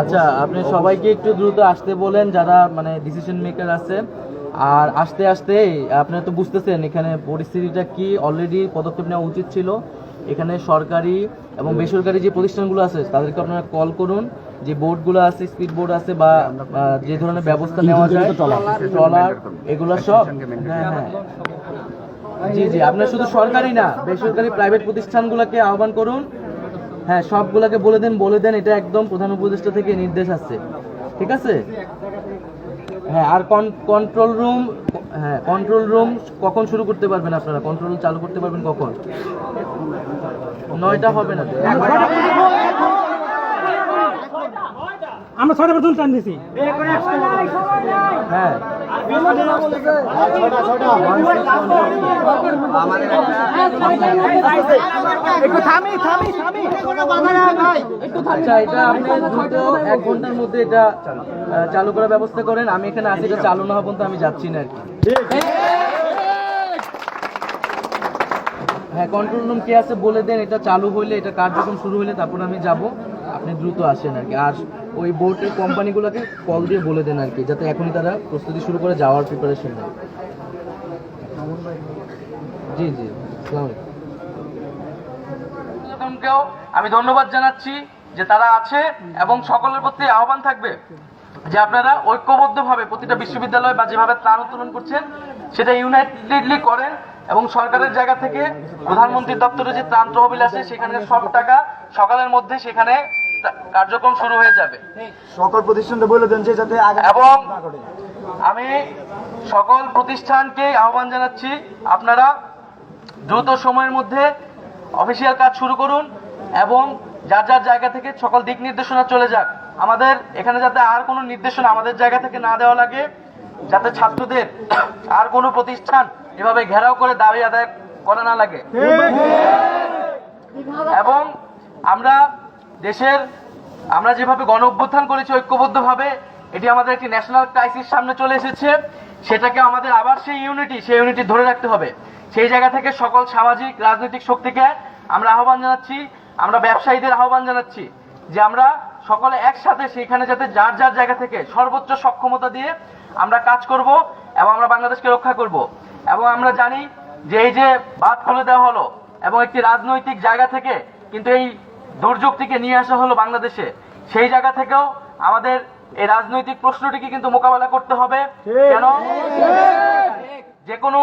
আচ্ছা আপনি সবাইকে একটু দ্রুত আসতে বলেন যারা মানে ডিসিশন মেকার আছে। আর আস্তে আস্তে আপনারা তো বুঝতেছেন এখানে পরিস্থিতিটা কি অলরেডি পদক্ষেপ নেওয়া উচিত ছিল। এখানে সরকারি এবং বেসরকারি যে প্রতিষ্ঠানগুলো আছে তাদেরকে আপনারা কল করুন। যে বোর্ডগুলো আছে স্পিড বোর্ড আছে বা যে ধরনের ব্যবস্থা নেওয়া যায় ট্রলার এগুলো সব। হ্যাঁ হ্যাঁ। জি জি আপনার শুধু সরকারি না বেসরকারি প্রাইভেট প্রতিষ্ঠানগুলোকে আহ্বান করুন। হ্যাঁ সবগুলোকে বলে দেন বলে দেন, এটা একদম প্রধান উপদেষ্টা থেকে নির্দেশ আছে। ঠিক আছে? হ্যাঁ আর কন্ট্রোল রুম হ্যাঁ কন্ট্রোল রুম কখন শুরু করতে পারবেন আপনারা? কন্ট্রোল চালু করতে পারবেন কখন? নয়টা হবে না আমরা ছয়টা পর্যন্ত টান দিছি। হ্যাঁ। আচ্ছা এটা আপনি দ্রুত এক ঘণ্টার মধ্যে এটা চালু করার ব্যবস্থা করেন। আমি এখানে আছি এটা চালু না হওয়া পর্যন্ত আমি যাচ্ছি না আর কি। হ্যাঁ কন্ট্রোল রুম কে আছে বলে দেন এটা চালু হইলে এটা কার্যক্রম শুরু হইলে তারপর আমি যাব। আপনি দ্রুত আসেন আর কি। আর ওই বোর্ডের কোম্পানিগুলোকে কল দিয়ে বলে দেন আর কি, যাতে এখনই তারা প্রস্তুতি শুরু করে যাওয়ার প্রিপারেশন নেয়। জি জি, আসসালামু আমি ধন্যবাদ জানাচ্ছি যে তারা আছে এবং সকলের প্রতি আহ্বান থাকবে যে আপনারা ঐক্যবদ্ধভাবে প্রতিটা বিশ্ববিদ্যালয় বা যেভাবে ত্রাণ উত্তোলন করছেন, সেটা ইউনাইটেডলি করেন এবং সরকারের জায়গা থেকে প্রধানমন্ত্রীর দপ্তরে যে ত্রাণ তহবিল আছে, সেখানে সব টাকা সকালের মধ্যে সেখানে কার্যক্রম শুরু হয়ে যাবে। সকল প্রতিষ্ঠানকে বলে দেন যে যাতে এবং আমি সকল প্রতিষ্ঠানকে আহ্বান জানাচ্ছি আপনারা দ্রুত সময়ের মধ্যে অফিসিয়াল কাজ শুরু করুন এবং যার যার জায়গা থেকে সকল দিক নির্দেশনা চলে যাক। আমাদের এখানে যাতে আর কোনো নির্দেশনা আমাদের জায়গা থেকে না দেওয়া লাগে যাতে ছাত্রদের আর কোনো প্রতিষ্ঠান এভাবে ঘেরাও করে দাবি আদায় করা না লাগে। এবং আমরা দেশের, আমরা যেভাবে গণ অভ্যুত্থান করেছি ঐক্যবদ্ধভাবে, এটি আমাদের একটি ন্যাশনাল ক্রাইসিস সামনে চলে এসেছে। সেটাকে আমাদের আবার সেই ইউনিটি সেই ইউনিটি ধরে রাখতে হবে। সেই জায়গা থেকে সকল সামাজিক, রাজনৈতিক শক্তিকে আমরা আহ্বান জানাচ্ছি, আমরা ব্যবসায়ীদের আহ্বান জানাচ্ছি যে আমরা সকলে একসাথে সেইখানে যাতে যার যার জায়গা থেকে সর্বোচ্চ সক্ষমতা দিয়ে আমরা কাজ করব এবং আমরা বাংলাদেশকে রক্ষা করব। এবং আমরা জানি যে এই যে বাদ খুলে দেওয়া হলো এবং একটি রাজনৈতিক জায়গা থেকে কিন্তু এই দুর্যোগটিকে নিয়ে আসা হলো বাংলাদেশে। সেই জায়গা থেকেও আমাদের এই রাজনৈতিক প্রশ্নটিকে কিন্তু মোকাবেলা করতে হবে। কেন? যে কোনো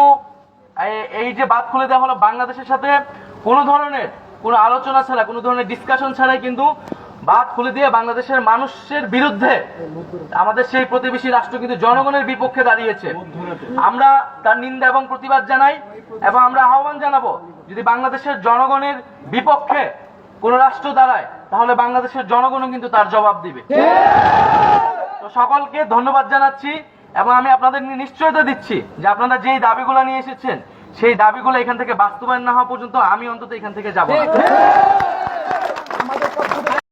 এই যে বাদ খুলে দেওয়া হলো বাংলাদেশের সাথে কোনো ধরনের কোনো আলোচনা ছাড়া কোনো ধরনের ডিসকাশন ছাড়াই কিন্তু বাদ খুলে দিয়ে বাংলাদেশের মানুষের বিরুদ্ধে আমাদের সেই প্রতিবেশী রাষ্ট্র কিন্তু জনগণের বিপক্ষে দাঁড়িয়েছে। আমরা তার নিন্দা এবং প্রতিবাদ জানাই এবং আমরা আহ্বান জানাব যদি বাংলাদেশের জনগণের বিপক্ষে কোন রাষ্ট্র দাঁড়ায় তাহলে বাংলাদেশের জনগণও কিন্তু তার জবাব দিবে। তো সকলকে ধন্যবাদ জানাচ্ছি এবং আমি আপনাদের নিশ্চয়তা দিচ্ছি যে আপনারা যেই দাবিগুলো নিয়ে এসেছেন সেই দাবিগুলো এখান থেকে বাস্তবায়ন না হওয়া পর্যন্ত আমি অন্তত এখান থেকে যাব না।